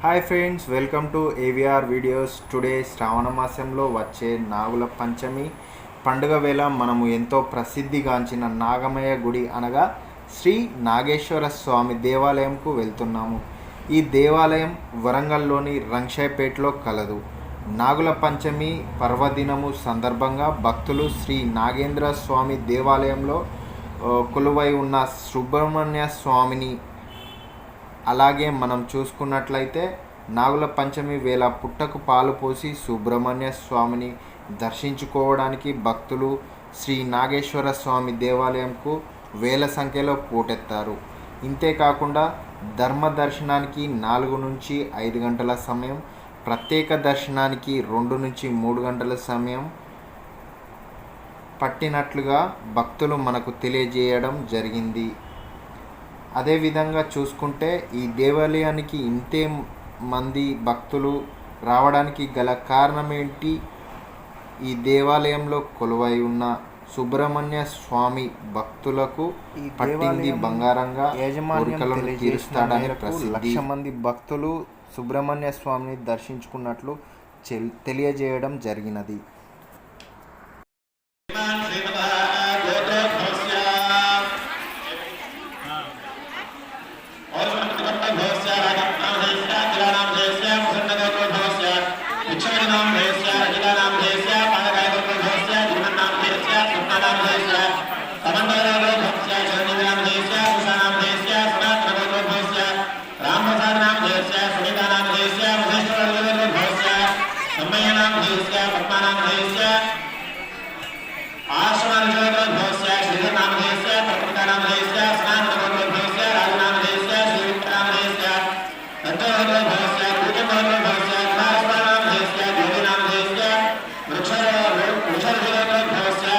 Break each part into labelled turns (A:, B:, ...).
A: Hi friends welcome to AVR videos today శ్రావణ మాసంలో వచ్చే నాగుల పంచమి. పండుగ వేళ మనము ఎంతో ప్రసిద్ధిగాంచిన నాగమయ్య గుడి అనగా శ్రీ నాగేశ్వర స్వామి దేవాలయంకు వెళ్తున్నాము. ఈ దేవాలయం వరంగల్లోని రంగశాయపేటలో కలదు. నాగుల పంచమి పర్వదినము సందర్భంగా భక్తులు శ్రీ నాగేంద్ర స్వామి దేవాలయంలో కొలువై ఉన్న సుబ్రహ్మణ్య స్వామిని అలాగే మనం చూసుకున్నట్లయితే నాగుల పంచమి వేళ పుట్టకు పాలు పోసి సుబ్రహ్మణ్య స్వామిని దర్శించుకోవడానికి భక్తులు శ్రీ నాగేశ్వర స్వామి దేవాలయంకు వేల సంఖ్యలో పోటెత్తారు. ఇంతేకాకుండా ధర్మ దర్శనానికి నాలుగు నుంచి ఐదు గంటల సమయం ప్రత్యేక దర్శనానికి రెండు నుంచి మూడు గంటల సమయం పట్టినట్లుగా భక్తులు మనకు తెలియజేయడం జరిగింది. అదేవిధంగా చూసుకుంటే ఈ దేవాలయానికి ఇంతే మంది భక్తులు రావడానికి గల కారణం ఏంటి ఈ దేవాలయంలో కొలువై ఉన్న సుబ్రహ్మణ్య స్వామి భక్తులకు పట్టింది బంగారంగా
B: తెలియజేసిన
A: తీరుస్తాడని
B: లక్ష మంది భక్తులు సుబ్రహ్మణ్య స్వామిని దర్శించుకున్నట్లు తెలియజేయడం జరిగినది.
C: ब्रह्मणां देवस्य ब्रह्मणां देवस्य आश्रमं जयतो भवस्य श्रीनाम देवस्य प्रकृतनाम देवस्य स्नान करो भवस्य राजनाम देवस्य श्रीनाम देवस्य ततो हरो भवस्य पूज्य करो भवस्य नास्तानाम देवस्य देवीनाम देवस्य वृक्षरो वृक्षर जयतो भवस्य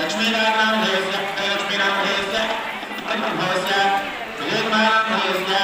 C: लक्ष्मीनाम देवस्य लक्ष्मीनाम देवस्य भवस्य श्रीनाम देवस्य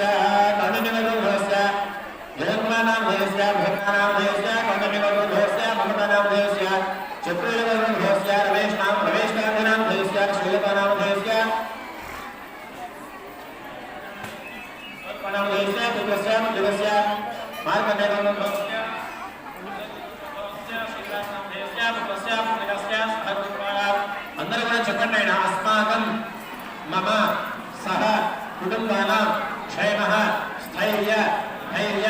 C: జగన్మానామధేయస్య భూతానామధేయస్య కర్ణమినోద్భవస్య మమతానామధేయస్య చక్రయోగోద్భవస్య రమేష్ నామ రమేష్ గాంధీనామధేయస్య శ్రీలతానామధేయస్య నామధేయస్య పుత్రస్య ముద్రస్య మార్కండేయోద్భవస్య అందరూ కూడా చెప్పండి ఆయన అస్మాకం మమ సహ కుటుంబానాం క్షేమ స్థైర్య ధైర్య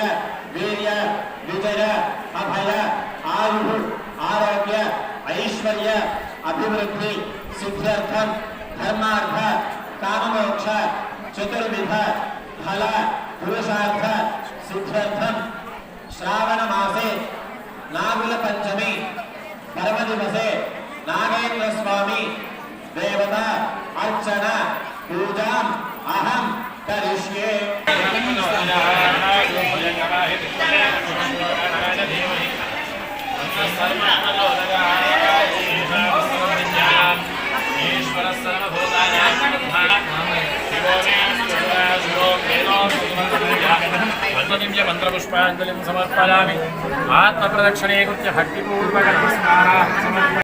C: सौंदर्य अभिवृद्धि सिद्ध्यर्थ धर्मार्थ काममोक्ष चतुर्विध फल पुरुषार्थ सिद्ध्यर्थ श्रावण मासे नागुल पंचमी परम दिवस नागेन्द्र स्वामी देवता अर्चना पूजा अहम
D: करिष्ये हस्तदिव्य मंत्रपुष्पांजलि समर्पयामि आत्मप्रदक्षिणे कृत्य भक्तिपूर्वक नमस्काराः समर्पयामि